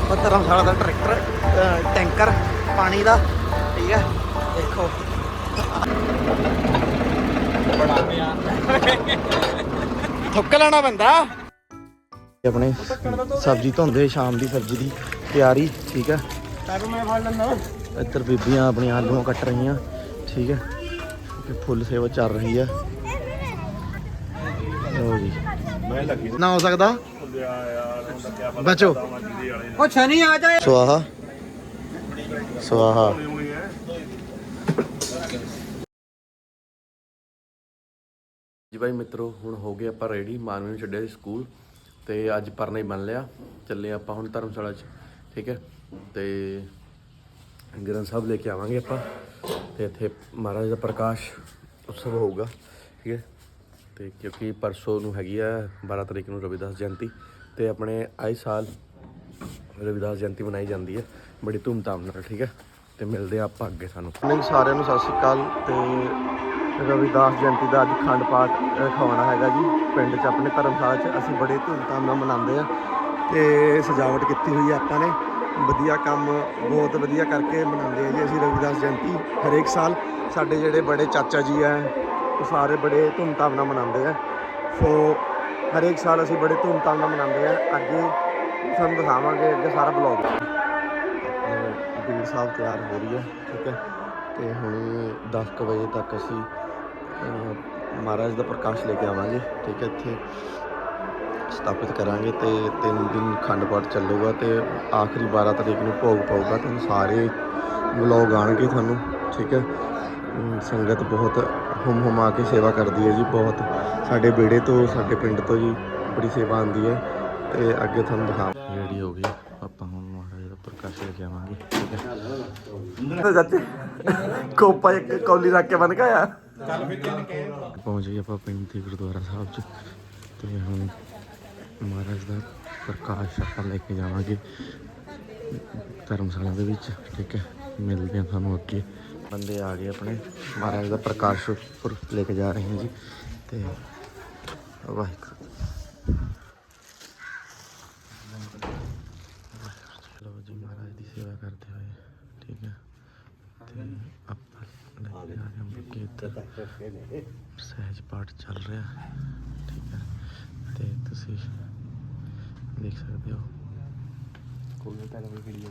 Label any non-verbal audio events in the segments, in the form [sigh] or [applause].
ਆਪਾਂ ਧਰਮਸ਼ਾਲਾ ਦਾ tractor tanker ਪਾਣੀ ਦਾ ਠੀਕ ਹੈ? ਦੇਖੋ। ਬੜਾ ਪਿਆ ਥੁੱਕ ਲੈਣਾ ਬੰਦਾ। ਆਪਣੇ ਸਬਜ਼ੀ ਧੋਂਦੇ ਸ਼ਾਮ ਦੀ ਸਬਜ਼ੀ ਦੀ ਤਿਆਰੀ ਠੀਕ ਹੈ? ਕਰ ਮੈਂ ਫੜ ਲੈਂਦਾ। ਇੱਧਰ ਬੀਬੀਆਂ ਆਪਣੀਆਂ ਆਲੂਆਂ ਕੱਟ ਰਹੀਆਂ ਠੀਕ ਹੈ? ਤੇ ਫੁੱਲ ਸੇਵਾ ਚੱਲ ਰਹੀ ਹੈ। ਲਓ ਜੀ। ਮੈਂ ਲੱਗੀ। ਨਾ ਹੋ ਸਕਦਾ? ਬਚੋ। ਉਹ ਸ਼ਨੀ ਆ ਜਾਏ ਸਵਾਹਾ। ਸਵਾਹਾ। ਜੀ ਭਾਈ ਮਿੱਤਰੋ ਹੁਣ ਹੋ ਗਏ ਆਪਾਂ ਰੈਡੀ ਮਾਨਵੀ ਨੂੰ ਛੱਡਿਆ ਸੀ ਸਕੂਲ ਤੇ ਅੱਜ ਪਰਨਾ ਹੀ ਬਣ ਲਿਆ। ਚੱਲੇ ਆਪਾਂ ਹੁਣ ਧਰਮਸ਼ਾਲਾ 'ਚ ਠੀਕ ਹੈ? ਤੇ ਗ੍ਰੰਥ ਸਾਹਿਬ ਲੈ ਕੇ ਆਵਾਂਗੇ ਆਪਾਂ। ਤੇ ਇੱਥੇ ਮਹਾਰਾਜ ਦਾ ਪ੍ਰਕਾਸ਼ ਉਤਸਵ ਹੋਊਗਾ ਠੀਕ ਹੈ? ਤੇ ਕਿਉਂਕਿ ਪਰਸੋਂ ਨੂੰ ਹੈਗੀ ਆ 12 ਤਰੀਕ ਨੂੰ ਰਵਿਦਾਸ ਜਯੰਤੀ ਤੇ ਆਪਣੇ ਆਏ ਸਾਲ ਰਵਿਦਾਸ ਜਯੰਤੀ ਮਨਾਈ ਜਾਂਦੀ ਹੈ ਬੜੀ ਧੂਮਧਾਮ ਨਾਲ, ਠੀਕ ਹੈ ਤੇ ਮਿਲਦੇ ਆ ਆਪਾਂ ਅੱਗੇ ਸਾਨੂੰ। ਨਹੀਂ, ਸਾਰਿਆਂ ਨੂੰ ਸਤਿ ਸ਼੍ਰੀ ਅਕਾਲ ਤੇ ਰਵਿਦਾਸ ਜਯੰਤੀ ਦਾ ਅੱਜ ਖੰਡ ਪਾਠ ਰਖਵਾਉਣਾ ਹੈਗਾ ਜੀ। ਪਿੰਡ 'ਚ ਆਪਣੇ ਧਰਮਸ਼ਾਲਾ 'ਚ ਅਸੀਂ ਬੜੇ ਧੂਮਧਾਮ ਨਾਲ ਮਨਾਉਂਦੇ ਆ ਤੇ ਸਜਾਵਟ ਕੀਤੀ ਹੋਈ ਹੈ ਆਪਾਂ ਨੇ। ਵਧੀਆ ਕੰਮ, ਬਹੁਤ ਵਧੀਆ ਕਰਕੇ ਮਨਾਉਂਦੇ ਆ ਜੀ ਅਸੀਂ ਰਵਿਦਾਸ ਜਯੰਤੀ ਹਰੇਕ ਸਾਲ। ਸਾਡੇ ਜਿਹੜੇ ਬੜੇ ਚਾਚਾ ਜੀ ਆ ਉਹ ਸਾਰੇ ਬੜੇ ਧੂਮਧਾਮ ਨਾਲ ਮਨਾਉਂਦੇ ਆ। ਸੋ ਹਰੇਕ ਸਾਲ ਅਸੀਂ ਬੜੇ ਧੂਮਧਾਮ ਨਾਲ ਮਨਾਉਂਦੇ ਆ। ਅੱਗੇ ਤੁਹਾਨੂੰ ਦਿਖਾਵਾਂਗੇ ਅੱਗੇ ਸਾਰਾ ਬਲੌਗ। ਬੀੜ ਸਾਹਿਬ ਤਿਆਰ ਹੋ ਰਹੀ ਹੈ ਠੀਕ ਹੈ ਤੇ ਹੁਣ 10 ਕੁ ਵਜੇ ਤੱਕ ਅਸੀਂ ਮਹਾਰਾਜ ਦਾ ਪ੍ਰਕਾਸ਼ ਲੈ ਕੇ ਆਵਾਂਗੇ, ਠੀਕ ਹੈ ਇੱਥੇ ਸਥਾਪਿਤ ਕਰਾਂਗੇ ਤੇ ਤਿੰਨ ਦਿਨ ਖੰਡ ਪਾਠ ਚੱਲੂਗਾ ਤੇ ਆਖਰੀ 12 ਤਰੀਕ ਨੂੰ ਭੋਗ ਪਾਊਗਾ। ਤੁਹਾਨੂੰ ਸਾਰੇ ਵਲੌਗ ਆਣਗੇ ਤੁਹਾਨੂੰ, ਠੀਕ ਹੈ ਸੰਗਤ ਬਹੁਤ ਹੁਮ ਹੁਮਾ ਕੇ ਸੇਵਾ ਕਰਦੀ ਹੈ ਜੀ ਬਹੁਤ। ਸਾਡੇ ਬੇੜੇ ਤੋਂ ਸਾਡੇ ਪਿੰਡ ਤੋਂ ਜੀ ਬੜੀ ਸੇਵਾ ਆਉਂਦੀ ਹੈ ਤੇ ਅੱਗੇ ਤੁਹਾਨੂੰ ਦਿਖਾ ਰੈਡੀ ਹੋ ਗਈ। ਆਪਾਂ ਹੁਣ ਮਹਾਰਾਜ ਦਾ ਪ੍ਰਕਾਸ਼ ਲੈ ਕੇ ਆਵਾਂਗੇ। ਠੀਕ ਹੈ। ਚਾਚੇ। ਕੋਪਾ ਇੱਕ ਕੌਲੀ ਰੱਖ ਕੇ ਬੰਨ ਗਿਆ। ਪਹੁੰਚ ਗਏ ਆਪਾਂ ਪਿੰਡ ਦੇ ਗੁਰਦੁਆਰਾ ਸਾਹਿਬ ਚ। ਤੇ ਹੁਣ ਮਹਾਰਾਜ ਦਾ ਪ੍ਰਕਾਸ਼ ਆਪਾਂ ਲੈ ਕੇ ਜਾਵਾਂਗੇ ਧਰਮਸ਼ਾਲਾ ਦੇ ਵਿੱਚ। ਠੀਕ ਹੈ। ਮਿਲਦੇ ਹਾਂ ਤੁਹਾਨੂੰ ਅੱਗੇ। ਬੰਦੇ ਆ ਗਏ ਆਪਣੇ। ਮਹਾਰਾਜ ਦਾ ਪ੍ਰਕਾਸ਼ ਉੱਪਰ ਲੈ ਕੇ ਜਾ ਰਹੇ ਹਾਂ ਜੀ। ਤੇ ਵਾਹਿਗੁਰੂ। ਚਲੋ ਜੀ ਮਹਾਰਾਜ ਦੀ ਸੇਵਾ ਕਰਦੇ ਹੋਏ ਠੀਕ ਹੈ। ਤੇ ਆਪਾਂ ਲੈ ਕੇ ਜਾ ਰਹੇ ਹਾਂ ਅੱਗੇ ਇੱਧਰ। ਸਹਿਜ ਪਾਠ ਚੱਲ ਰਿਹਾ ਠੀਕ ਹੈ। ਤੇ ਤੁਸੀਂ ਦੇਖ ਸਕਦੇ ਹੋ। ਕੋਈ ਤਾਂ ਨਵੀਂ ਵੀਡੀਓ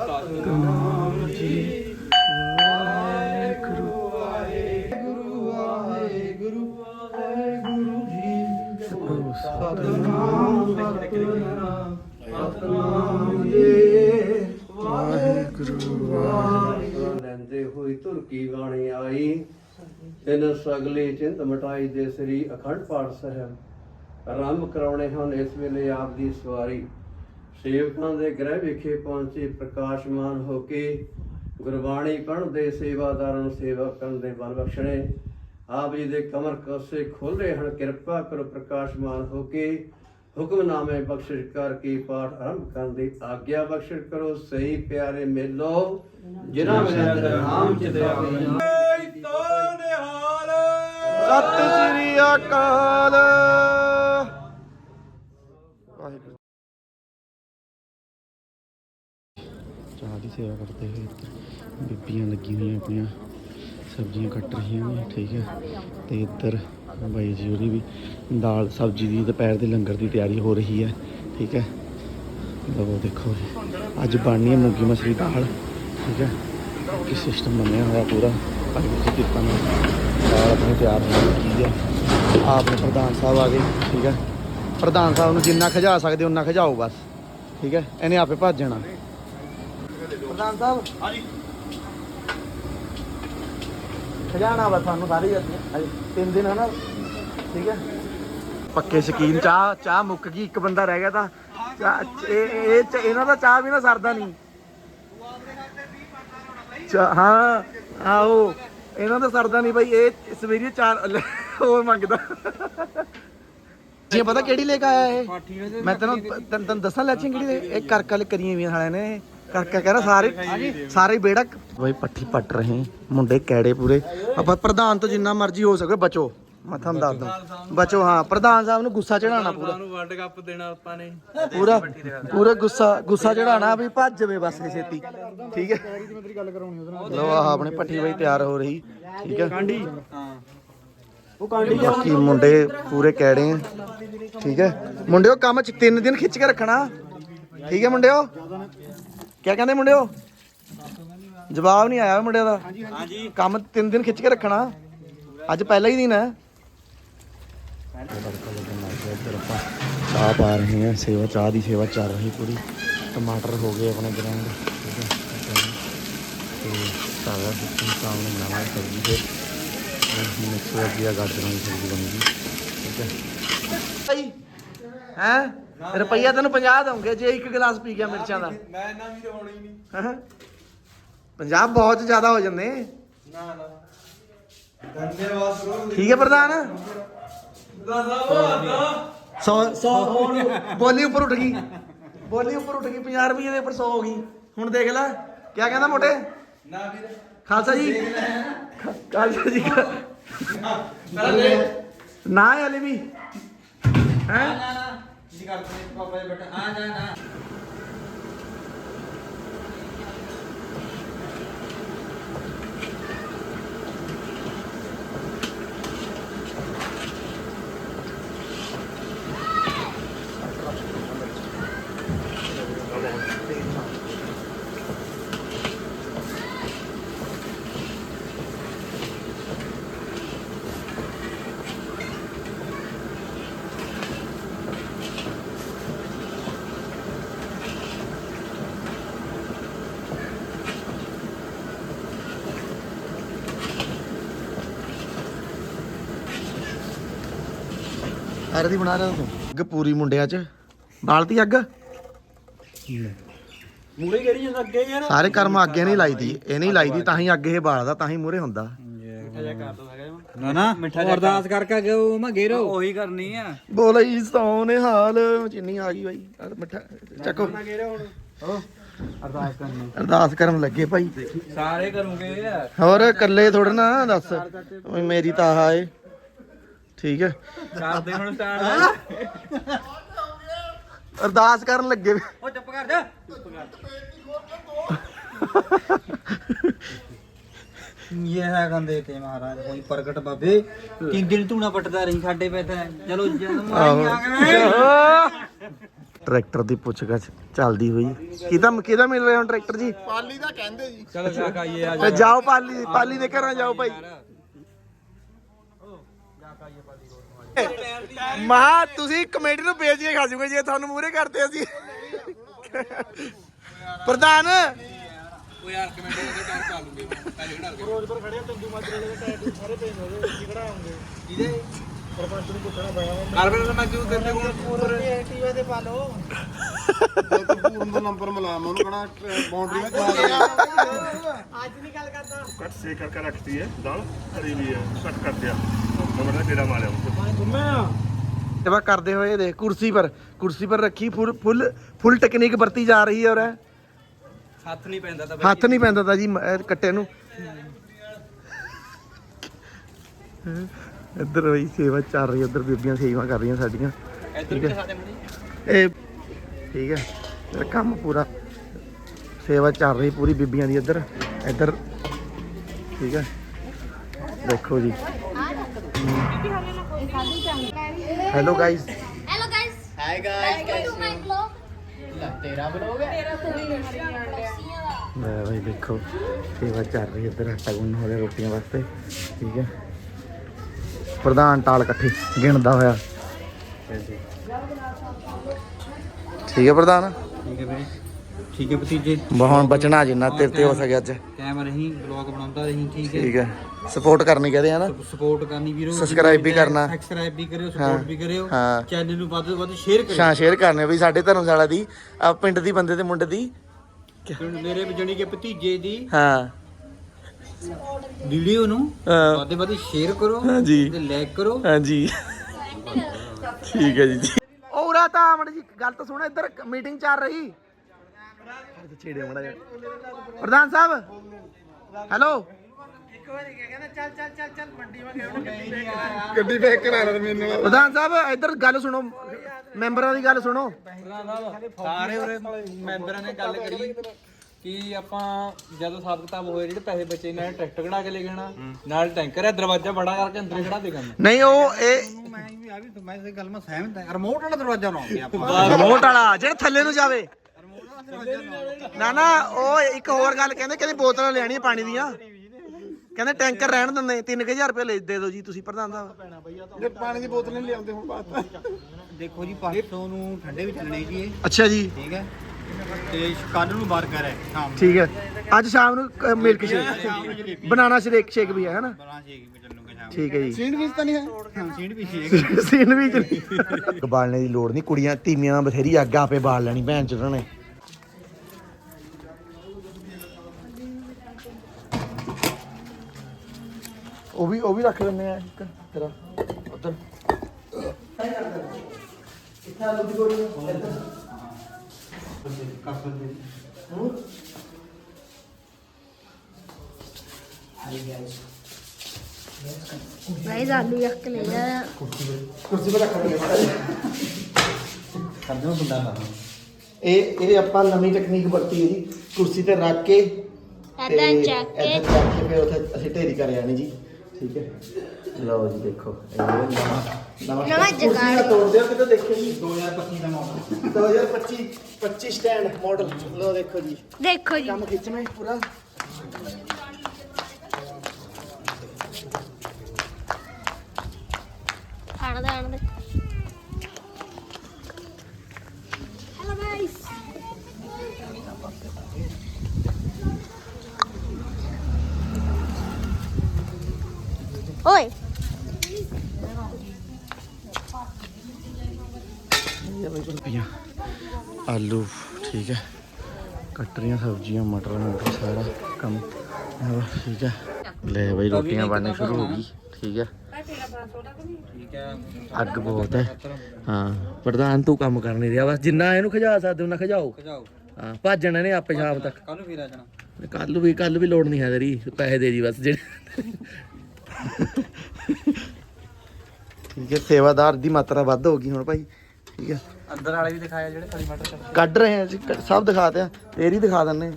ਸਤਨਾਮ ਜੀ ਵਾਹਿਗੁਰੂ ਵਾਹਿਗੁਰੂ ਵਾਹਿਗੁਰੂ ਵਾਹਿਗੁਰੂ ਜੀ ਸਤਨਾਮ ਸਤਨਾਮ ਸਤਨਾਮ ਜੀ ਵਾਹਿਗੁਰੂ ਲੈਂਦੇ ਹੋਈ ਤੁਰਕੀ ਬਾਣੀ ਆਈ। ਤਿੰਨ ਸਗਲੀ ਚਿੰਤ ਮਟਾਈ ਦੇ ਸ੍ਰੀ ਅਖੰਡ ਪਾਠ ਸਾਹਿਬ। ਆਰੰਭ ਕਰਾਉਣੇ ਹਨ ਇਸ ਵੇਲੇ ਆਪ ਦੀ ਸਵਾਰੀ। ਸੇਵਕਾਂ ਦੇ ਗ੍ਰਹਿ ਵਿਖੇ ਪਹੁੰਚੇ ਪ੍ਰਕਾਸ਼ਮਾਨ ਹੋ ਕੇ ਗੁਰਬਾਣੀ ਪੜ੍ਹਨ ਦੇ ਸੇਵਾਦਾਰਾਂ ਨੂੰ ਸੇਵਾ ਕਰਨ ਦੇ ਬਲ ਬਖਸ਼ਣੇ। ਆਪ ਜੀ ਦੇ ਕਮਰ ਕੋਸੇ ਖੋਲੇ ਹਨ ਕਿਰਪਾ ਕਰੋ ਪ੍ਰਕਾਸ਼ਮਾਨ ਹੋ ਕੇ ਹੁਕਮਨਾਮੇ ਬਖਸ਼ਿਸ਼ ਕਰਕੇ ਪਾਠ ਆਰੰਭ ਕਰਨ ਦੀ ਆਗਿਆ ਬਖਸ਼ਿਸ਼ ਕਰੋ। ਸਹੀ ਪਿਆਰੇ ਮੇਲੋ ਜਿਨ੍ਹਾਂ ਮੇਰਾ ਨਾਮ ਚਿਤਿਆ ਸਤਿ ਸ੍ਰੀ ਅਕਾਲ। ਸੇਵਾ ਕਰਦੇ ਹੋਏ ਇੱਧਰ ਬੀਬੀਆਂ ਲੱਗੀ ਹੋਈਆਂ ਆਪਣੀਆਂ, ਸਬਜ਼ੀਆਂ ਕੱਟ ਰਹੀਆਂ ਨੇ, ਠੀਕ ਹੈ। ਤੇ ਇੱਧਰ ਬਾਈ ਜੀ ਉਹਦੀ ਵੀ ਦਾਲ ਸਬਜ਼ੀ ਦੀ, ਦੁਪਹਿਰ ਦੇ ਲੰਗਰ ਦੀ ਤਿਆਰੀ ਹੋ ਰਹੀ ਹੈ, ਠੀਕ ਹੈ। ਲਵੋ ਦੇਖੋ ਜੀ। ਅੱਜ ਬਣਨੀ ਹੈ ਮੂੰਗੀ ਮਸਰੀ ਦਾਲ, ਠੀਕ ਹੈ। ਕਿ ਸਿਸਟਮ ਬਣਿਆ ਹੋਇਆ ਪੂਰਾ ਅੱਜ ਜੀ ਕਿਰਪਾ ਨਾਲ ਦਾਲ ਆਪਣੀ ਤਿਆਰ ਹੋ ਚੁੱਕੀ ਹੈ। ਆਪ ਨੇ ਪ੍ਰਧਾਨ ਸਾਹਿਬ ਆ ਗਏ, ਠੀਕ ਹੈ। ਪ੍ਰਧਾਨ ਸਾਹਿਬ ਨੂੰ ਜਿੰਨਾ ਖਜਾ ਸਕਦੇ ਉਹਨਾਂ ਖਜਾਓ ਬਸ, ਠੀਕ ਹੈ। ਇਹਨੇ ਆਪੇ ਭੱਜ ਜਾਣਾ। ਪ੍ਰਧਾਨ ਸਾਹਿਬ। ਹਾਂਜੀ। ਖਜਾਣਾ ਬਸ ਸਾਨੂੰ ਸਾਰੀ ਅੱਜ। ਤਿੰਨ ਦਿਨ ਹੈ ਨਾ ਠੀਕ ਹੈ। ਪੱਕੇ ਸ਼ਕੀਨ ਚਾਹ ਚਾਹ ਮੁੱਕ ਗਈ ਇੱਕ ਬੰਦਾ ਰਹਿ ਗਿਆ ਤਾਂ। ਚਾਹ- ਇਹ ਇਹ ਚ- ਇਹਨਾਂ ਦਾ ਚਾਹ ਵੀ ਨਾ ਸਰਦਾ ਨਹੀਂ। ਚਾਹ ਹਾਂ ਆਓ ਇਹਨਾਂ ਦਾ ਸਰਦਾ ਨਹੀਂ ਬਾਈ ਇਹ ਸਵੇਰੇ ਚਾਰ ਲੈ, ਹੋਰ ਮੰਗਦਾ। ਜੀ ਪਤਾ ਕਿਹੜੀ ਲੈ ਕੇ ਆਇਆ ਇਹ? ਮੈਂ ਤੈਨੂੰ ਤੈਨੂੰ ਤੈਨੂੰ ਦੱਸਾਂ ਲੈਚੀਆਂ ਕਿਹੜੀ ਇਹ ਕਰ ਕਰ ਕਰੀਆਂ ਵੀ ਸਾਲਿਆਂ ਨੇ ਕਰਕੇ ਕਹਿੰਦਾ ਸਾਰੇ ਸਾਰੇ ਬੇੜਾ ਬਾਈ ਪੱਠੀ ਪੱਟ ਰਹੇ ਮੁੰਡੇ ਕੈੜੇ ਪੂਰੇ। ਆਪਾਂ ਪ੍ਰਧਾਨ ਤੋਂ ਜਿੰਨਾ ਮਰਜ਼ੀ ਹੋ ਸਕੇ ਬਚੋ। ਮੈਂ ਤੁਹਾਨੂੰ ਦੱਸ ਦੂੰ ਬਚੋ ਹਾਂ ਪ੍ਰਧਾਨ ਸਾਹਿਬ ਨੂੰ ਗੁੱਸਾ ਚੜਾਉਣਾ ਪੂਰਾ ਵਰਲਡ ਕੱਪ ਦੇਣਾ ਆਪਾਂ ਨੇ। ਪੂਰਾ ਪੂਰਾ ਗੁੱਸਾ ਗੁੱਸਾ ਚੜਾਉਣਾ ਵੀ ਭੱਜ ਜਾਵੇ ਬਸ ਛੇਤੀ। ਠੀਕ ਹੈ? ਲੋ ਆਹ ਆਪਣੇ ਪੱਠੀ ਬਈ ਤਿਆਰ ਹੋ ਰਹੀ। ਠੀਕ ਹੈ? ਕਾਂਡੀ। ਉਹ ਕਾਂਡੀ ਬਾਕੀ ਮੁੰਡੇ ਪੂਰੇ ਕੈੜੇ ਆ। ਠੀਕ ਹੈ? ਮੁੰਡਿਓ ਕੰਮ ਚ ਤਿੰਨ ਦਿਨ ਖਿੱਚ ਕੇ ਰੱਖਣਾ। ਠੀਕ ਹੈ ਮੁੰਡਿਓ? ਕੀ ਕਹਿੰਦੇ ਮੁੰਡਿਓ? ਜਵਾਬ ਨਹੀਂ ਆਇਆ ਮੁੰਡਿਆਂ ਦਾ। ਹਾਂਜੀ ਕੰਮ ਤਿੰਨ ਦਿਨ ਖਿੱਚ ਕੇ ਰੱਖਣਾ। ਅੱਜ ਪਹਿਲਾ ਹੀ ਦਿਨ ਹੈ। ਚਾਹ ਪਾ ਰਹੇ ਹਾਂ ਸੇਵਾ ਚਾਹ ਦੀ ਸੇਵਾ ਚੱਲ ਰਹੀ ਪੂਰੀ। ਟਮਾਟਰ ਹੋ ਗਏ ਆਪਣੇ ਤੇ ਸਾਰਾ ਸਿਸਟਮ ਸਾਹਮਣੇ ਨਵਾਂ ਸਬਜ਼ੀ ਤੇ ਮਿਕਸ ਹੋ ਗਿਆ ਗਾਜਰਾਂ ਦੀ ਸਬਜ਼ੀ ਬਣੇਗੀ। ਠੀਕ ਹੈ। ਭਾਈ ਹੈ? ਰੁਪਈਆ ਤੈਨੂੰ 50 ਦਵਾਂਗੇ ਜੇ ਇੱਕ ਗਲਾਸ ਪੀ ਗਿਆ ਮਿਰਚਾਂ ਦਾ। ਮੈਂ ਇੰਨਾ ਵੀ ਹੋਣੀ ਨਹੀਂ। ਹੈਂ? ਪੰਜਾਬ ਬਹੁਤ ਜ਼ਿਆਦਾ ਹੋ ਜਾਂਦੇ। ਨਾ ਨਾ। ਧੰਨਵਾਦ ਰੋਜ਼ ਠੀਕ ਹੈ ਪ੍ਰਧਾਨ? ਸੌ ਹੁਣ ਬੋਲੀ ਉੱਪਰ ਉੱਠ ਗਈ। ਬੋਲੀ ਉੱਪਰ ਉੱਠ ਗਈ 50 ਰੁਪਏ ਦੇ ਉੱਪਰ 100 ਹੋ ਗਈ। ਹੁਣ ਦੇਖ ਲੈ ਕੀ ਕਹਿੰਦਾ ਮੋਟੇ? ਨਾ ਵੀਰ। ਖਾਲਸਾ ਜੀ। ਖਾ- ਖਾਲਸਾ ਜੀ। ਖਾ- ਨਾ ਹੈ ਹਲੇ ਵੀ। ਹੈ? ਜੀ ਕਰਦੇ ਨੇ ਪਾਪਾ ਦੇ ਬੇਟਾ ਆ ਨਾ ਨਾ ਅਰੇ ਦੀ ਬਣਾ ਰਿਹਾ ਤੂੰ? ਅੱਗ ਪੂਰੀ ਮੁੰਡਿਆਂ ਚ। ਬਾਲਤੀ ਅੱਗ? ਮੂਰੇ ਕਰੀ ਜਾਂਦਾ ਅੱਗੇ ਯਾਰ ਸਾਰੇ ਕਰਮ ਅੱਗੇ ਨਹੀਂ ਲਾਈਦੀ ਇਹ ਨਹੀਂ ਲਾਈਦੀ ਤਾਂ ਹੀ ਅੱਗੇ ਇਹ ਬਾਲਦਾ ਤਾਂ ਹੀ ਮੂਰੇ ਹੁੰਦਾ। ਨਾ ਨਾ ਅਰਦਾਸ ਕਰਕੇ ਗਏ ਮੈਂ ਗੇਰੋ ਉਹੀ ਕਰਨੀ ਆ। ਬੋਲੇ ਸੋਨੇ ਹਾਲ। ਚੀਨੀ ਆ ਗਈ ਬਾਈ। ਆਹ ਮਿੱਠਾ ਚੱਕੋ। ਅਰਦਾਸ ਕਰਨੀ। ਅਰਦਾਸ ਕਰਨ ਲੱਗੇ ਭਾਈ। ਸਾਰੇ ਕਰੂਗੇ। ਹੋਰ ਇਕੱਲੇ ਥੋੜਾ ਨਾ ਦੱਸ। ਮੇਰੀ ਤਾਂ ਆਹ ਏ। ਠੀਕ ਹੈ। ਕਰਦੇ ਹੁਣ ਸਟਾਰਟ। ਅਰਦਾਸ ਕਰਨ ਲੱਗੇ ਵੀ। ਉਹ ਚੁੱਪ ਕਰ ਜਾ। ਇਹ ਹੈ ਕੰਦੇ ਤੇ ਮਹਾਰਾਜ ਕੋਈ ਪ੍ਰਗਟ ਬਾਬੇ। ਤਿੰਨ ਦਿਨ ਤੂੰ ਨਾ ਪਟਦਾ ਰਹੀ ਸਾਡੇ ਪੈ ਤਾਂ। ਚਲੋ ਜਨਮ ਆਈ ਆ ਗਏ ਟਰੈਕਟਰ ਦੀ ਪੁੱਛਗਛ ਚੱਲਦੀ ਹੋਈ। ਕਿਹਦਾ ਕਿਹਦਾ ਮਿਲ ਰਿਹਾ ਹੁਣ ਟਰੈਕਟਰ ਜੀ? ਚਲੋ ਜਾ ਕਾਈਏ ਆ ਤੇ ਜਾਓ ਪਾਲੀ। ਪਾਲੀ ਦੇ ਘਰਾਂ ਜਾਓ ਭਾਈ। ਮਾ ਤੁਸੀਂ ਕਮੇਟੀ ਨੂੰ ਵੇਚ ਕੇ ਖਾ ਜੂਗੇ ਜੇ ਤੁਹਾਨੂੰ ਮੂਰੇ ਕਰਦੇ ਅਸੀਂ। ਪ੍ਰਧਾਨ। ਉਹ ਯਾਰ ਕਮੈਂਟ ਦੇ ਟਾਇਰ ਪਾ ਲੂਗੇ। ਪਹਿਲੇ ਖੜਾ ਕੇ। ਫਿਰੋਜ਼ਪੁਰ ਖੜੇ ਤੰਦੂ ਮਾਜਰੇ ਦੇ ਟਾਇਰ ਸਾਰੇ ਪੇਨ ਹੋ ਗਏ ਕੀ ਖੜਾਉਂਗੇ ਇਹਦੇ ਕਾਰਬਨ ਦਾ ਮੈਂ ਕਿਉਂ ਤੇਰੇ ਕੋਲ ਐਕਟਿਵਾ ਤੇ ਪਾ ਲਓ। ਪੂਰਨ ਦਾ ਨੰਬਰ ਮਿਲਾਮ ਉਹਨੂੰ ਕਹਣਾ ਬਾਉਂਡਰੀ ਵਿੱਚ ਪਾ ਦੇ। ਕੱਟ ਸੇ ਕਰਕੇ ਰੱਖਤੀ ਹੈ ਦਾਲ ਹਰੀ ਵੀ ਹੈ ਕੱਟ ਕਰ ਦਿਆ। ਮੜਾ ਡੇੜਾ ਕਰਦੇ ਹੋਏ ਦੇਖ ਕੁਰਸੀ ਪਰ ਕੁਰਸੀ ਪਰ ਰੱਖੀ ਫੁੱਲ ਫੁੱਲ ਫੁੱਲ ਟੈਕਨੀਕ ਵਰਤੀ ਜਾ ਰਹੀ ਹੈ ਔਰ ਇਹ। ਹੱਥ ਨਹੀਂ ਪੈਂਦਾ ਤਾਂ ਹੱਥ ਨਹੀਂ ਪੈਂਦਾ ਤਾਂ ਜੀ ਕੱਟੇ ਨੂੰ। ਇੱਧਰ ਹੋਈ ਸੇਵਾ ਚੱਲ ਰਹੀ ਇੱਧਰ ਬੀਬੀਆਂ ਸੇਵਾ ਕਰ ਰਹੀਆਂ ਸਾਡੀਆਂ। ਠੀਕ ਹੈ। ਇਹ ਠੀਕ ਹੈ। ਇਹ ਕੰਮ ਪੂਰਾ ਸੇਵਾ ਚੱਲ ਰਹੀ ਪੂਰੀ ਬੀਬੀਆਂ ਦੀ ਇੱਧਰ ਇੱਧਰ। ਠੀਕ ਹੈ। ਦੇਖੋ ਜੀ। Hello guys Hello guys. Hi guys. Welcome to my vlog. ਤੇਰਾ ਬਲੌਗ ਹੈ ਤੇਰਾ ਤੂੰ ਹੀ ਮੈਂ ਭਾਈ ਦੇਖੋ ਸੇਵਾ ਚੱਲ ਰਹੀ ਇੱਧਰ ਆਟਾ ਗੁੰਨ ਹੋ ਰਿਹਾ ਰੋਟੀਆਂ ਵਾਸਤੇ ਠੀਕ ਹੈ ਪ੍ਰਧਾਨ ਟਾਲ ਇਕੱਠੇ ਗਿਣਦਾ ਹੋਇਆ ਠੀਕ ਹੈ ਪ੍ਰਧਾਨ ਠੀਕ ਹੈ ਵੀਰੇ ਠੀਕ ਹੈ ਭਤੀਜੇ? ਬਹੁਤ ਬਚਣਾ ਜਿੰਨਾ ਤੇਰੇ ਤੇ ਹੋ ਸਕਿਆ ਅੱਜ। ਕੈਮਰਾ ਰਹੀ ਬਲੌਗ ਬਣਾਉਂਦਾ ਰਹੀ ਠੀਕ ਹੈ? ਠੀਕ ਹੈ। ਸਪੋਰਟ ਕਰਨੀ ਕਹਦੇ ਆ ਨਾ? ਸਪੋਰਟ ਕਰਨੀ ਵੀਰੋ। Subscribe ਵੀ ਕਰਨਾ। ਸਬਸਕ੍ਰਾਈਬ ਵੀ ਕਰਿਓ। ਸਪੋਰਟ ਵੀ ਕਰਿਓ। ਹਾਂ। ਚੈਨਲ ਨੂੰ ਵੱਧ ਤੋਂ ਵੱਧ ਸ਼ੇਅਰ ਕਰਿਓ। ਸ਼ਾਂ ਸ਼ੇਅਰ ਕਰਨੇ ਵੀ ਸਾਡੇ ਧਰਮਸ਼ਾਲਾ ਦੀ ਆ ਪਿੰਡ ਦੀ ਬੰਦੇ ਤੇ ਮੁੰਡੇ ਦੀ। ਮੇਰੇ ਜਣੀ ਕੇ ਭਤੀਜੇ ਦੀ ਹਾਂ। ਵੀਡੀਓ ਨੂੰ। ਵੱਧ ਤੋਂ ਵੱਧ ਸ਼ੇਅਰ ਕਰੋ ਹਾਂਜੀ। ਤੇ ਲਾਈਕ ਕਰੋ। ਹਾਂਜੀ ਠੀਕ ਹੈ ਜੀ। ਔਰਾ ਤਾਂ ਮੜ ਜੀ ਗੱਲ ਤਾਂ ਸੁਣ ਇੱਧਰ ਮੀਟਿੰਗ ਚੱਲ ਰਹੀ। ਛੇੜੇ ਮੜਾ ਪ੍ਰਧਾਨ ਸਾਹਿਬ ਹੈਲੋ? ਗੱਡੀ ਪੈਕ ਕਰਾ ਲੈ ਮੈਨੂੰ ਪ੍ਰਧਾਨ ਸਾਹਿਬ ਇੱਧਰ ਗੱਲ ਸੁਣੋ। ਮੈਂਬਰਾਂ ਦੀ ਗੱਲ ਸੁਣੋ। ਸਾਰੇ ਉਰੇ ਮੈਂਬਰਾਂ ਨੇ ਗੱਲ ਕਰੀ ਕਿ ਆਪਾਂ ਜਦੋਂ ਹਿਸਾਬ ਕਿਤਾਬ ਹੋਏ ਜਿਹੜੇ ਪੈਸੇ ਬਚੇ ਇਹਨਾਂ ਨੇ ਟਰੈਕਟਰ ਕਢਾ ਕੇ ਲੈ ਜਾਣਾ ਨਾਲ ਟੈਂਕਰ ਹੈ ਦਰਵਾਜ਼ਾ ਬੜਾ ਕਰਕੇ ਅੰਦਰ ਖੜਾ ਦੇ ਕਰਨਾ ਨਹੀਂ ਉਹ ਇਹ ਮੈਂ ਵੀ ਆ ਵੀ ਮੈਂ ਇਸ ਗੱਲ ਮੈਂ ਸਹਿਮਤ ਹਾਂ। ਰਿਮੋਟ ਵਾਲਾ ਦਰਵਾਜ਼ਾ ਲਾਉਂਗੇ ਆਪਾਂ। ਰਿਮੋਟ ਵਾਲਾ ਜਿਹੜਾ ਥੱਲੇ ਨੂੰ ਜਾਵੇ। ਨਾ ਨਾ ਉਹ ਇੱਕ ਹੋਰ ਗੱਲ ਕਹਿੰਦੇ ਕਹਿੰਦੇ ਬੋਤਲਾਂ ਲੈਣੀਆਂ ਪਾਣੀ ਦੀਆਂ। ਕਹਿੰਦੇ ਟੈਂਕਰ ਰਹਿਣ ਦਿੰਦੇ 3000 ਰੁਪਏ ਲੈ ਦੇ ਦਿਓ ਜੀ ਤੁਸੀਂ ਪ੍ਰਧਾਨ ਸਾਹਿਬ। ਜੇ ਪਾਣੀ ਦੀ ਬੋਤਲ ਨਹੀਂ ਲਿਆਉਂਦੇ ਹੁਣ ਬਾਤ ਦੇਖੋ ਜੀ ਪਰਸੋਂ ਨੂੰ ਠੰਡੇ ਵਿੱਚ ਚੱਲਣੇ ਜੀ ਇਹ। ਅੱਛਾ ਜੀ। ਠੀਕ ਹੈ। ਤੇ ਕੱਲ ਨੂੰ ਬਰਗਰ ਹੈ ਸ਼ਾਮ ਠੀਕ ਹੈ। ਅੱਜ ਸ਼ਾਮ ਨੂੰ milk shake. Banana shake shake ਵੀ ਹੈ ਹੈਨਾ ਬਣਾ ਸ਼ੇਕ ਵੀ ਚੱਲੂਗੇ ਸ਼ਾਮ ਠੀਕ ਹੈ ਜੀ। ਸੀਨ ਵਿੱਚ ਤਾਂ ਨਹੀਂ ਹੈ? ਸੀਂਡ ਵੀ ਸ਼ੇਕ। ਸੀਨ ਵੀ ਚੱਲੀ [laughs] ਬਾਲਣੇ ਦੀ ਲੋੜ ਨਹੀਂ ਕੁੜੀਆਂ ਤੀਵੀਆਂ ਬਥੇਰੀ ਅੱਗ ਆਪੇ ਬਾਲ ਲੈਣੀ ਭੈਣ ਚ ਉਹਨਾਂ ਨੇ। ਉਹ ਵੀ ਉਹ ਵੀ ਰੱਖ ਲੈਂਦੇ ਆ ਇੱਕ ਤੇਰਾ। ਉਧਰ। ਕਿੱਥੇ ਆਲੂ ਦੀ ਗੋਲੀ ਇੱਧਰ Guys, ਆਲੂ ਰੱਖ ਲਿਆ ਕੁਰਸੀ 'ਤੇ ਰੱਖ ਲੈਂਦੇ ਕਰਦੇ ਹੋ ਬੰਦਾ ਲਾ ਇਹ ਇਹ ਆਪਾਂ ਨਵੀਂ ਟੈਕਨੀਕ ਵਰਤੀ ਹੈ ਜੀ। ਕੁਰਸੀ ਤੇ ਰੱਖ ਕੇ ਤੇ ਐਦਾਂ ਚੱਕ ਕੇ। ਏਦਾਂ ਚੱਕ ਕੇ ਫਿਰ ਉੱਥੇ ਅਸੀਂ ਢੇਰੀ ਕਰ ਆਣੀ ਜੀ। ਠੀਕ ਹੈ। ਲਓ ਜੀ ਦੇਖੋ ਇਹ ਨਵਾਂ ਨਵਾਂ ਨਵਾਂ ਜੁਗਾੜ। ਤੋੜ ਦਿਓ ਕਿਤੇ ਦੇਖਿਓ ਜੀ। 2025 ਦਾ ਮਾਡਲ 2025 25 ਸਟੈਂਡ ਮਾਡਲ ਲਓ ਦੇਖੋ ਜੀ। ਦੇਖੋ ਜੀ। ਕੰਮ ਖਿੱਚਣਾ ਹੀ ਪੂਰਾ। ਦਾ ਆਣ ਦੇ ਹੈਲੋ ਗਾਇਸ ਓਏ ਰੁਪਈਆ ਆਲੂ ਠੀਕ ਹੈ। ਕੱਟ ਰਹੀਆਂ ਸਬਜ਼ੀਆਂ ਮਟਰ ਮਟਰ ਸਾਰਾ ਕੰਮ ਹਾਂ, ਠੀਕ ਹੈ। ਲੈ ਬਈ ਰੋਟੀਆਂ ਬਣਨੇ ਸ਼ੁਰੂ ਹੋ ਗਈ ਠੀਕ ਹੈ। ਅੱਗ ਬਹੁਤ ਹੈ। ਹਾਂ ਪ੍ਰਧਾਨ ਤੂੰ ਕੰਮ ਕਰ ਨਹੀਂ ਰਿਹਾ ਬਸ ਜਿੰਨਾ ਇਹਨੂੰ ਖਜਾ ਸਕਦੇ ਉਹਨਾਂ ਖਜਾਓ। ਹਾਂ ਭੱਜਣਾ ਨੇ ਆਪੇ ਸ਼ਾਮ ਤੱਕ। ਕੱਲ ਨੂੰ ਫੇਰ ਆ ਜਾਣਾ। ਕੱਲ ਵੀ ਕੱਲ ਵੀ ਲੋੜ ਨਹੀਂ ਹੈ ਤੇਰੀ ਪੈਸੇ ਦੇ ਜੀ ਬਸ ਜਿਹੜੇ। ਠੀਕ ਹੈ ਸੇਵਾਦਾਰ ਦੀ ਮਾਤਰਾ ਵੱਧ ਹੋ ਗਈ ਹੁਣ ਭਾਈ ਠੀਕ ਹੈ। ਅੰਦਰ ਵਾਲੇ ਵੀ ਦਿਖਾਇਆ ਜਿਹੜੇ ਖੜੀ ਮਟਰ ਕੱਢ ਰਹੇ ਅਸੀਂ ਕ- ਸਭ ਦਿਖਾਤੇ ਆ ਫੇਰ ਹੀ ਦਿਖਾ ਦਿੰਨੇ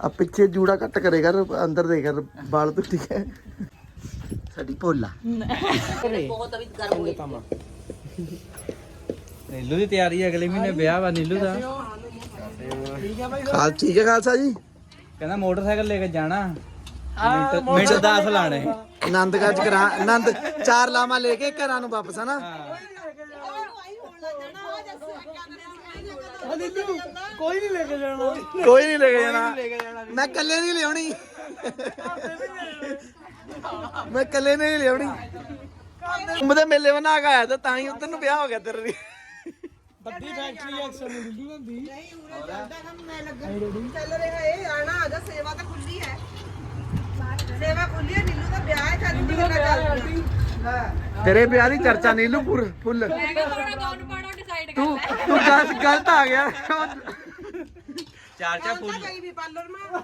ਆ। ਪਿੱਛੇ ਜੂੜਾ ਕੱਟ ਕਰੇ ਕਰ ਅੰਦਰ ਦੇ ਕਰ ਬਾਲ ਤੋਂ ਠੀਕ ਹੈ ਸਾਡੀ ਭੋਲਾ। ਨੀਲੂ ਦੀ ਤਿਆਰੀ ਹੈ ਅਗਲੇ ਮਹੀਨੇ ਵਿਆਹ ਵਾ ਨੀਲੂ ਦਾ। ਖਾਲ ਠੀਕ ਹੈ ਖਾਲਸਾ ਜੀ? ਕਹਿੰਦਾ ਮੋਟਰਸਾਈਕਲ ਲੈ ਕੇ ਜਾਣਾ। ਮਿੰਟ ਮਿੰਟ 10 ਲਾਣੇ। ਆਨੰਦ ਗੱਜ ਕਰਾ ਆਨੰਦ ਚਾਰ ਲਾਵਾਂ ਲੈ ਕੇ ਘਰਾਂ ਨੂੰ ਵਾਪਸ ਹਨਾ? ਕੋਈ ਨਹੀਂ ਲੈ ਕੇ ਜਾਣਾ। ਮੈਂ ਇਕੱਲੇ ਨਹੀਂ ਲਿਆਉਣੀ। ਮੈਂ ਇਕੱਲੇ ਨਹੀਂ ਲਿਆਉਣੀ। ਕੁੰਭ ਦੇ ਮੇਲੇ ਬਣਾ ਕੇ ਆਇਆ ਤਾਂ ਤਾਂ ਹੀ ਉਧਰ ਨੂੰ ਵਿਆਹ ਹੋ ਗਿਆ ਤੇਰੇ ਲਈ। ਵੱਡੀ ਫੈਕਟਰੀ ਐਕਸ਼ਨ ਨੂੰ ਦਿੱਲੂ ਹੁੰਦੀ। ਚੱਲ ਰਿਹਾ ਇਹ ਆਣਾ ਆਦਾ ਸੇਵਾ ਤਾਂ ਖੁੱਲੀ ਹੈ। ਸੇਵਾ ਖੁੱਲੀ ਹੈ ਨੀਲੂ ਦਾ ਵਿਆਹ ਹੈ ਚੱਲ ਨੀਲੂ ਦਾ ਚੱਲ। ਤੇਰੇ ਵਿਆਹ ਦੀ ਚਰਚਾ ਨੀਲੂ ਪੂਰ ਫੁੱਲ। ਮੈਂ ਕਿਹਾ ਥੋੜਾ ਕੌਣ ਪਾਣਾ ਡਿਸਾਈਡ ਕਰ ਤੂੰ ਤੂੰ ਗਲਤ ਗਲਤ ਆ ਗਿਆ। ਚਾਰ ਫੁੱਲ। ਗਈ ਵੀ ਪਾਰਲਰ ਮਾ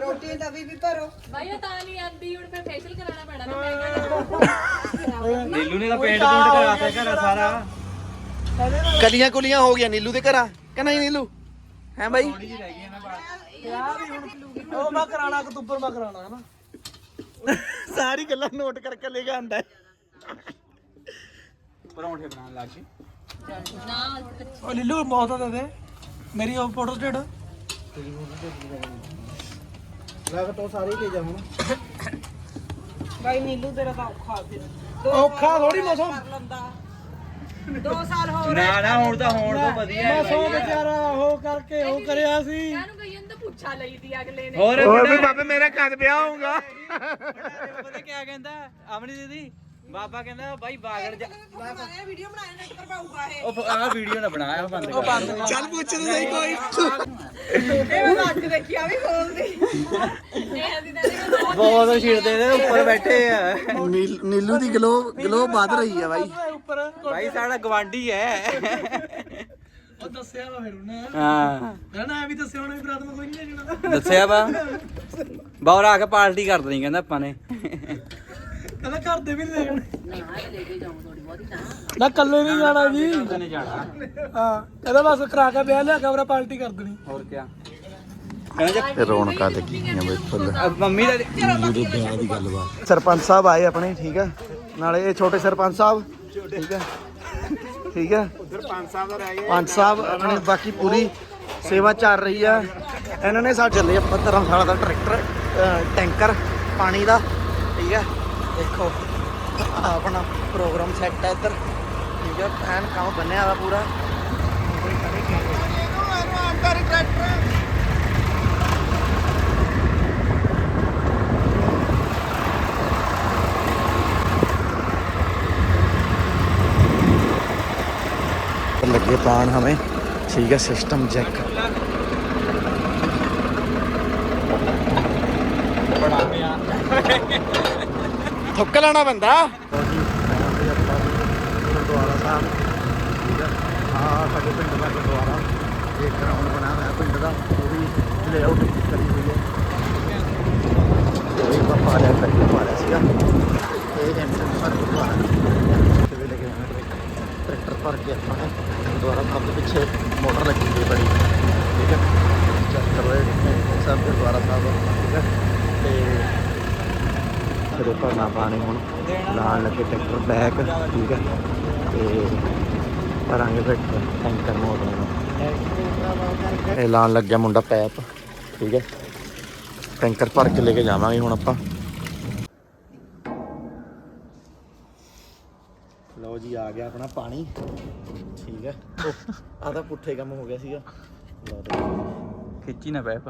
ਰੋਟੀ ਦਾ ਵੀ ਵੀ ਭਰੋ। ਭਾਈ ਉਹ ਤਾਂ ਨਹੀਂ ਆਂਦੀ ਹੁਣ ਫਿਰ ਫੇਸ਼ੀਅਲ ਕਰਾਉਣਾ ਪੈਣਾ ਨਾ ਮੈਂ ਨੀਲੂ ਨੇ ਤਾਂ ਪੇਂਟ ਪੂੰਟ ਕਰਾਤਾ ਘਰ ਸਾਰਾ। ਕਲੀਆਂ ਕੁਲੀਆਂ ਹੋ ਗਿਆ ਨੀਲੂ ਦੇ ਘਰਾਂ। ਕਿ ਨਹੀਂ ਨੀਲੂ? ਹੈ ਬਾਈ? ਉਹ ਮੈਂ ਕਰਾਣਾ ਅਕਤੂਬਰ ਮੈਂ ਕਰਾਣਾ ਹੈ ਨਾ? ਸਾਰੀ ਗੱਲਾਂ ਨੋਟ ਕਰਕੇ ਲੈ ਕੇ ਆਂਦਾ ਹੈ। ਪਰੌਂਠੇ ਬਣਾਉਣ ਲੱਗ ਗਏ। ਉਹ ਲਿੱਲੂ ਬਹੁਤ ਦੇ ਦੇ ਮੇਰੀ ਉਹ ਫੋਟੋ ਸਟੇਟ ਬਾਈ ਨੀਲੂ ਤੇਰਾ ਤਾਂ ਔਖਾ ਫਿਰ। ਔਖਾ ਥੋੜੀ ਮੌਸਮ। ਕਰ ਲੰਦਾ। 2 ਸਾਲ ਹੋ ਨਾ ਨਾ ਹੁਣ ਤਾਂ ਹੋਣ ਤੋਂ ਵਧੀਆ ਹੈ ਸੌ ਵਿਚਾਰਾ ਉਹ ਕਰਕੇ ਉਹ ਕਰਿਆ ਸੀ। ਗਈ ਉਹਨੂੰ ਤਾਂ ਪੁੱਛਾ ਲਈ ਦੀ ਅਗਲੇ ਨੇ। ਹੋਰ ਹੋਰ ਵੀ ਬਾਬੇ ਮੇਰਾ ਕਦ ਵਿਆਹ ਹੋਊਗਾ। ਪਤਾ ਕੀ ਕਹਿੰਦਾ? ਅਮਨੀ ਦੀਦੀ ਬਾਬਾ ਕਹਿੰਦਾ ਬਾਈ ਬਾਗੜ ਜਾ ਇਹ ਵੀਡੀਓ ਬਣਾਇਆ ਨਾ ਕਰਵਾਊਗਾ ਇਹ। ਉਹ ਆਹ ਵੀਡੀਓ ਨਾ ਬਣਾਇਆ ਬੰਦ ਕਰ ਚੱਲ ਪੁੱਛ ਸਹੀ ਕੋਈ। ਇਹ ਮੈਂ ਅੱਜ ਦੇਖਿਆ ਵੀ ਖੋਲਦੀ ਇਹ ਅਸੀਂ ਤਾਂ ਬਹੁਤ ਛਿੜਦੇ ਨੇ ਉੱਪਰ ਬੈਠੇ ਆ। ਨੀਲ- ਨੀਲੂ ਦੀ ਗਲੋ ਗਲੋ ਵੱਧ ਰਹੀ ਹੈ ਬਾਈ। ਉੱਪਰ। ਬਾਈ ਸਾਡਾ ਗਵਾਂਢੀ ਹੈ। ਉਹ ਦੱਸਿਆ ਵਾ ਫਿਰ ਉਹਨੇ। ਹਾਂ। ਨਾ ਨਾ ਐ ਵੀ ਦੱਸਿਆ ਉਹਨੇ ਵੀ ਬਰਾਤ ਮੈਂ ਕੋਈ ਨਹੀਂ ਲੈ ਜਾਣਾ। ਦੱਸਿਆ ਵਾ। ਬਾਹਰ ਆ ਕੇ ਪਾਰਟੀ ਕਰ ਦੇਣੀ ਕਹਿੰਦਾ ਆਪਾਂ ਨੇ। ਕਹਿੰਦਾ ਘਰ ਦੇ ਵੀ ਨਹੀਂ ਲੈ ਜਾਣੇ। ਨਾ ਕੱਲੇ ਨਹੀਂ ਜਾਣਾ ਜੀ। ਨੇ ਜਾਣਾ। ਹਾਂ ਕਹਿੰਦਾ ਬਸ ਕਰਾ ਕੇ ਵਿਆਹ ਲਿਆ ਕਬਰਾ ਪਾਰਟੀ ਕਰ ਦੇਣੀ ਹੋਰ ਕੀ ਕਹਿੰਦਾ ਤੇ ਰੌਣਕਾਂ ਲੱਗੀਆਂ ਬਈ ਫੁੱਲ ਮੰਮੀ ਦਾ ਨੀਲੂ ਦੇ ਵਿਆਹ ਦੀ ਗੱਲਬਾਤ। ਸਰਪੰਚ ਸਾਹਿਬ ਆਏ ਆਪਣੇ ਠੀਕ ਹੈ ਨਾਲੇ ਇਹ ਛੋਟੇ ਸਰਪੰਚ ਸਾਹਿਬ। ਠੀਕ ਹੈ। ਠੀਕ ਹੈ। ਉਧਰ ਪੰਜ ਸਾਹਿਬ ਦਾ ਰਹਿ ਗਿਆ ਪੰਜ ਸਾਹਿਬ ਆਪਣੇ ਬਾਕੀ ਪੂਰੀ ਸੇਵਾ ਚੱਲ ਰਹੀ ਆ। ਇਹਨਾਂ ਨੇ ਸਾਡੇ ਚੱਲੇ ਆਪਾਂ ਧਰਮਸ਼ਾਲਾ ਦਾ ਟਰੈਕਟਰ ਟੈਂਕਰ ਪਾਣੀ ਦਾ। ਠੀਕ ਹੈ। ਦੇਖੋ, ਆਪਣਾ ਪ੍ਰੋਗਰਾਮ ਸੈੱਟ ਹੈ ਇੱਧਰ। ਠੀਕ ਹੈ। ਐਨ ਕੰਮ ਬੰਨਿਆ ਦਾ ਪੂਰਾ। लगे पान हमें ठीक है सिस्टम चेक ਥੁੱਕ ਲੈਣਾ ਬੰਦਾ ਗੁਰਦੁਆਰਾ ਸਾਹਿਬ ਠੀਕ ਹੈ ਆ ਸਾਡੇ ਪਿੰਡ ਦਾ ਗੁਰਦੁਆਰਾ ਇਹ ਗਰਾਊਂਡ ਬਣਾਇਆ ਹੋਇਆ ਪਿੰਡ ਦਾ ਉਹ ਵੀ ਲੇਆਊਟ ਕਰੀ ਹੋਈ ਹੈ ਇਹ ਪਾਪਾ ਲਿਆ ਕਰੀ ਮਾਰਿਆ ਸੀਗਾ ਇਹ ਐਂਟਰੈਂਸ ਪਰ ਭਰ ਕੇ ਆਪਾਂ ਨੇ ਗੁਰਦੁਆਰਾ ਸਾਹਿਬ ਦੇ ਪਿੱਛੇ ਮੋਟਰ ਲੱਗੀ ਹੋਈ ਬੜੀ। ਠੀਕ ਹੈ? ਚੈੱਕ ਕਰੋ ਇਹ ਸਭ ਗੁਰਦੁਆਰਾ ਸਾਹਿਬ। ਠੀਕ ਹੈ? ਤੇ ਫਿਰ ਭਰਨਾ ਪਾਣੀ ਹੁਣ। ਲਾਣ ਲੱਗੇ ਟਰੈਕਟਰ ਬੈਕ ਠੀਕ ਹੈ? ਤੇ ਭਰਾਂਗੇ ਫਿਰ ਟੈਂਕਰ ਮੋਟਰ ਨੂੰ। ਇਹ ਲਾਣ ਲੱਗਿਆ ਮੁੰਡਾ ਪੈਪ। ਠੀਕ ਹੈ? ਟੈਂਕਰ ਭਰ ਕੇ ਲੈ ਕੇ ਜਾਵਾਂਗੇ ਹੁਣ ਆਪਾਂ ਲਓ ਜੀ ਆ ਗਿਆ ਆਪਣਾ ਪਾਣੀ। ਠੀਕ ਹੈ ਆ ਤਾਂ ਪੁੱਠੇ ਕੰਮ ਹੋ ਗਿਆ ਸੀਗਾ। ਲਓ ਦੇਖੋ। ਖਿੱਚੀ ਨਾ ਪੈਪ।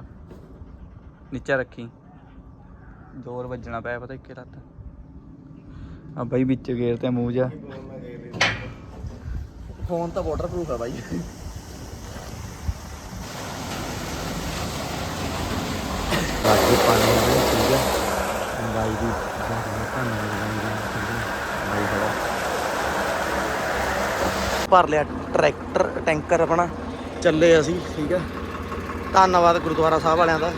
ਨੀਚੇ ਰੱਖੀ। ਜ਼ੋਰ ਵੱਜਣਾ ਪਿਆ ਪਤਾ ਇੱਕੇ ਲੱਤ। ਆ ਬਾਈ ਵਿੱਚ ਗੇਰ ਤੇ ਮੂੰਹ ਜਾ ਫੋਨ ਤਾਂ ਵਾਟਰਪ੍ਰੂਫ ਹੈ ਬਾਈ। ਬਾਕੀ ਪਾਣੀ ਆ ਰਿਹਾ ਠੀਕ ਹੈ ਬਾਈ ਦੀ ਧੰਨ ਬਾਈ ਬੜਾ ਭਰ ਲਿਆ ਟਰੈਕਟਰ ਟੈਂਕਰ ਆਪਣਾ। ਚੱਲੇ ਅਸੀਂ ਠੀਕ ਹੈ ਧੰਨਵਾਦ ਗੁਰਦੁਆਰਾ ਸਾਹਿਬ ਵਾਲਿਆਂ ਦਾ।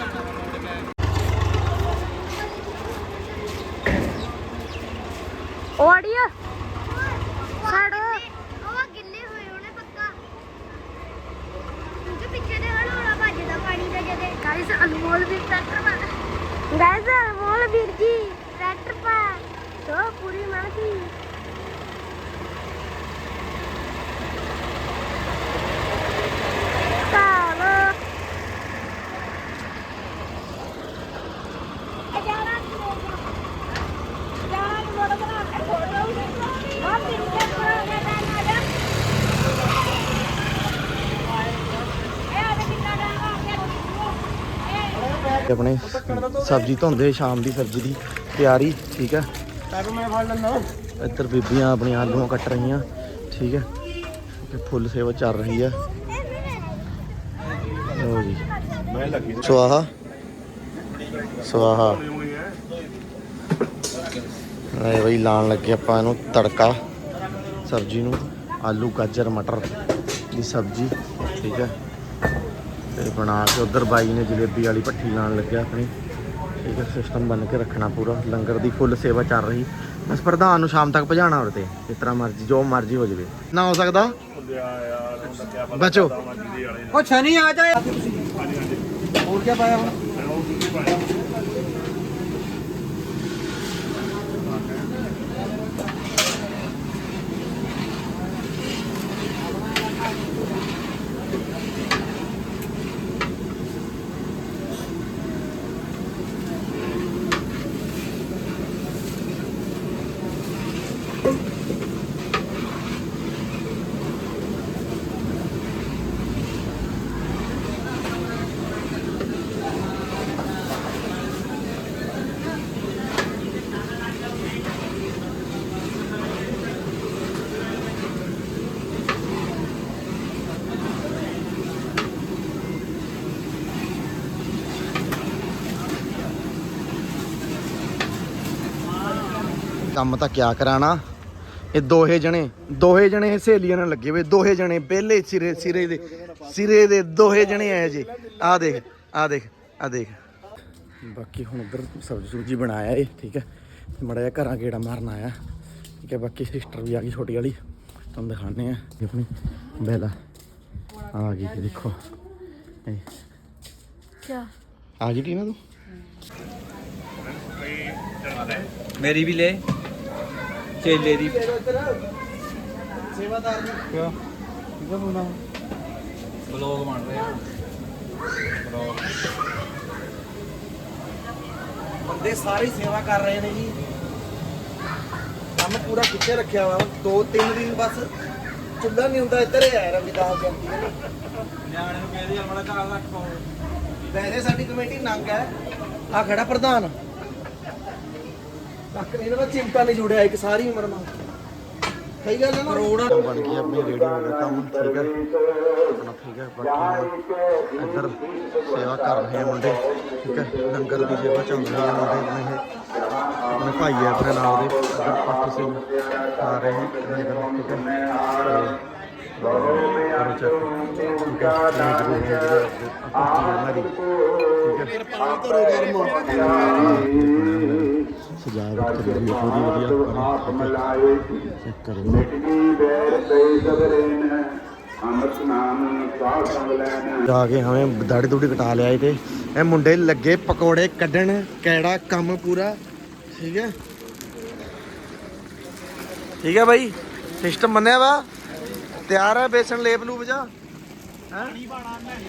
ਉਹ ਗਿੱਲੇ ਹੋਏ ਉਹਨੇ ਪੱਕਾ। ਕਿਉਂਕਿ ਪਿੱਛੇ ਦੇ ਹਲੋੜਾ ਭੱਜਦਾ ਪਾਣੀ ਦਾ ਜਦੇ। ਗਾਇਸ ਅਨਮੋਲ ਵੀ ਟਰੈਕਟਰ ਪਾ ਗਾਇਸ ਅਨਮੋਲ ਵੀਰ ਜੀ ਟਰੈਕਟਰ ਪਾ। ਸੋ ਪੂਰੀ ਮਿਹਨਤੀ ਚਾਲੋ ਅਜਾਰਾ ਜਾਨ ਮੋੜ ਬਣਾ ਕੇ ਫੋਟੋ ਵੀ ਆ ਫਿਰ ਕੇ ਪੂਰਾ ਨਾ ਨਾ ਜਾ ਇਹ ਆ ਕਿੰਨਾ ਡਾਂਗਾ ਆ ਗਿਆ ਆਪਣੇ ਸਬਜ਼ੀ ਧੋਂਦੇ ਸ਼ਾਮ ਦੀ ਸਬਜ਼ੀ ਦੀ ਤਿਆਰੀ ਠੀਕ ਹੈ? ਇੱਧਰ ਬੀਬੀਆਂ ਆਪਣੀਆਂ ਆਲੂਆਂ ਕੱਟ ਰਹੀਆਂ ਠੀਕ ਹੈ? ਤੇ ਫੁੱਲ ਸੇਵਾ ਚੱਲ ਰਹੀ ਆ ਲਓ ਜੀ। ਮੈਂ ਲੱਗੀ ਸਵਾਹਾ ਸਵਾਹਾ ਹੈ ਲੈ ਬਈ ਲਾਣ ਲੱਗੇ ਆਪਾਂ ਇਹਨੂੰ ਤੜਕਾ ਸਬਜ਼ੀ ਨੂੰ। ਆਲੂ ਗਾਜਰ ਮਟਰ ਦੀ ਸਬਜ਼ੀ ਠੀਕ ਹੈ? ਤੇ ਬਣਾ ਕੇ ਉਧਰ ਬਾਈ ਨੇ ਜਲੇਬੀ ਵਾਲੀ ਭੱਠੀ ਲਾਣ ਲੱਗਿਆ ਆਪਣੀ। ਠੀਕ ਹੈ ਸਿਸਟਮ ਬਣ ਕੇ ਰੱਖਣਾ ਪੂਰਾ। ਲੰਗਰ ਦੀ ਫੁੱਲ ਸੇਵਾ ਚੱਲ ਰਹੀ। ਬਸ ਪ੍ਰਧਾਨ ਨੂੰ ਸ਼ਾਮ ਤੱਕ ਭਜਾਣਾ ਉਰੇ ਤੇ ਜਿਸ ਤਰ੍ਹਾਂ ਮਰਜ਼ੀ ਜੋ ਮਰਜ਼ੀ ਹੋ ਜਾਵੇ। ਨਾ ਹੋ ਸਕਦਾ? ਬਚੋ। ਉਹ ਸ਼ਨੀ ਆ ਜਾ ਹਾਂਜੀ ਹਾਂਜੀ। ਹੋਰ ਕੀ ਪਾਇਆ ਹੁਣ? ਕੰਮ ਤਾਂ ਕਿਆ ਕਰਾਣਾ ਇਹ ਦੋਹੇ ਜਣੇ ਦੋਹੇ ਜਣੇ ਸਹੇਲੀਆਂ ਨਾਲ ਲੱਗੇ ਵੇ ਦੋਹੇ ਜਣੇ ਪਹਿਲੇ ਸਿਰੇ ਸਿਰੇ ਦੇ ਸਿਰੇ ਦੇ ਦੋਹੇ ਜਣੇ ਆਏ ਜੀ। ਆ ਦੇਖ ਆ ਦੇਖ ਆ ਦੇਖ। ਬਾਕੀ ਹੁਣ ਉਧਰ ਸਬਜ਼ੀ ਸੁਬਜੀ ਬਣਾਇਆ ਏ ਠੀਕ ਹੈ। ਮੜਾ ਜਿਹਾ ਘਰਾਂ ਗੇੜਾ ਮਾਰਨ ਆਇਆ। ਠੀਕ ਹੈ ਬਾਕੀ ਸਿਸਟਰ ਵੀ ਆ ਗਈ ਛੋਟੀ ਵਾਲੀ। ਤੁਹਾਨੂੰ ਦਿਖਾਣੇ ਆ ਇਹ ਆਪਣੀ ਬੈਲਾ। ਆ ਗਈ ਦੇਖੋ। ਇਹ। ਕਿਆ? ਆ ਗਈ ਟੀ ਨਾ ਤੂੰ? ਮੇਰੀ ਵੀ ਲੈ। ਚੇਲੇ ਦੀ। ਸੇਵਾਦਾਰ ਨੇ ਕਿਉਂ ਕਿਹਦਾ ਬੋਲਣਾ ਬਲੌਗ ਬਣ ਰਿਹਾ। ਬਲੌਗ ਬੰਦੇ ਸਾਰੇ ਸੇਵਾ ਕਰ ਰਹੇ ਨੇ ਜੀ। ਕੰਮ ਪੂਰਾ ਕਿੱਥੇ ਰੱਖਿਆ ਵਾ? ਦੋ ਤਿੰਨ ਦਿਨ ਬਸ ਚੁੱਲ੍ਹਾ ਨਹੀਂ ਹੁੰਦਾ ਇੱਧਰ ਹੀ ਆਇਆ ਰਵਿਦਾਸ ਜਯੰਤੀ ਹੈ ਨਿਆਣੇ ਨੂੰ ਕਹਿੰਦੇ ਆਪਣਾ ਘਰ ਪਾਓ ਵੈਸੇ ਸਾਡੀ ਕਮੇਟੀ ਨੰਗ ਹੈ। ਆ ਖੜਾ ਪ੍ਰਧਾਨ। ਤੱਕ ਇਹਨਾਂ ਦਾ ਚਿੰਤਾ ਨਹੀਂ ਜੁੜਿਆ ਇੱਕ ਸਾਰੀ ਉਮਰ ਨਾਲ। ਸਹੀ ਗੱਲ ਹੈ ਨਾ? ਕਰੋੜਾ ਬਣ ਗਈ ਆਪਣੀ ਰੇਡੀਓ ਦਾ ਕੰਮ ਠੀਕ ਹੈ। ਆਪਣਾ ਠੀਕ ਹੈ ਬਾਕੀ ਇੱਧਰ ਸੇਵਾ ਕਰ ਰਹੇ ਆ ਮੁੰਡੇ ਠੀਕ ਹੈ। ਲੰਗਰ ਦੀ ਸੇਵਾ ਚੱਲ ਰਹੀ ਹੈ ਮੁੰਡੇ ਆਪਣੇ ਇਹ। ਆਪਣੇ ਭਾਈ ਹੈ ਆਪਣੇ ਨਾਲ ਦੇ ਇੱਧਰ ਪੱਟ ਸਿੰਘ ਆ ਰਹੇ ਹੈ। ਲੰਗਰ ਠੀਕ ਹੈ ਤੇ ਕਰੋ ਚੱਕ ਠੀਕ ਹੈ ਪਲੇਟ ਵੀ ਹੈ ਜਿਹੜਾ ਆਪਣੀ। ਮਾਰੀ ਠੀਕ ਹੈ ਪਾਣੀ ਧਰੋ ਗਰਮ ਸਜਾਵਟ ਕਰੀ ਹੋਈ ਹੈ ਪੂਰੀ ਵਧੀਆ ਚੈੱਕ ਕਰੋ ਜਾ ਕੇ ਹਵੇਂ ਦਾੜੀ ਦੂੜੀ ਕਟਾ ਲਿਆ ਤੇ। ਇਹ ਮੁੰਡੇ ਲੱਗੇ ਪਕੌੜੇ ਕੱਢਣ ਕਿਹੜਾ ਕੰਮ ਪੂਰਾ। ਠੀਕ ਹੈ? ਠੀਕ ਹੈ ਬਾਈ? ਸਿਸਟਮ ਮੰਨਿਆ ਵਾ? ਤਿਆਰ ਹੈ ਬੇਸਣ ਲੇਪ ਲੂਪ ਜਾ? ਹੈਂ?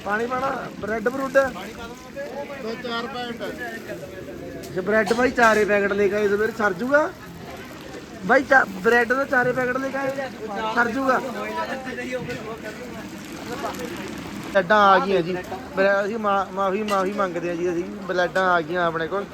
ਪਾਣੀ ਪਾਣਾ ਬ੍ਰੈਡ ਬਰੂਡ ਦੋ ਚਾਰ ਪੈਕਟ। ਅੱਛਾ ਬ੍ਰੈਡ ਭਾਈ ਚਾਰੇ ਪੈਕਟ ਲੈ ਕੇ ਆਏ ਸਵੇਰੇ, ਸਰ ਜੂਗਾ? ਬਾਈ ਚਾ ਬ੍ਰੈਡ ਦਾ ਚਾਰੇ ਪੈਕਟ ਲੈ ਕੇ ਆਏ? ਸਰ ਜੂਗਾ? ਬਲੈਡਾਂ ਆ ਗਈਆਂ ਜੀ। ਅਸੀਂ ਮਾਫੀ ਮਾਫੀ ਮੰਗਦੇ ਆ ਜੀ, ਅਸੀਂ ਬਲੈਡਾਂ ਆ ਗਈਆਂ ਆਪਣੇ ਕੋਲ।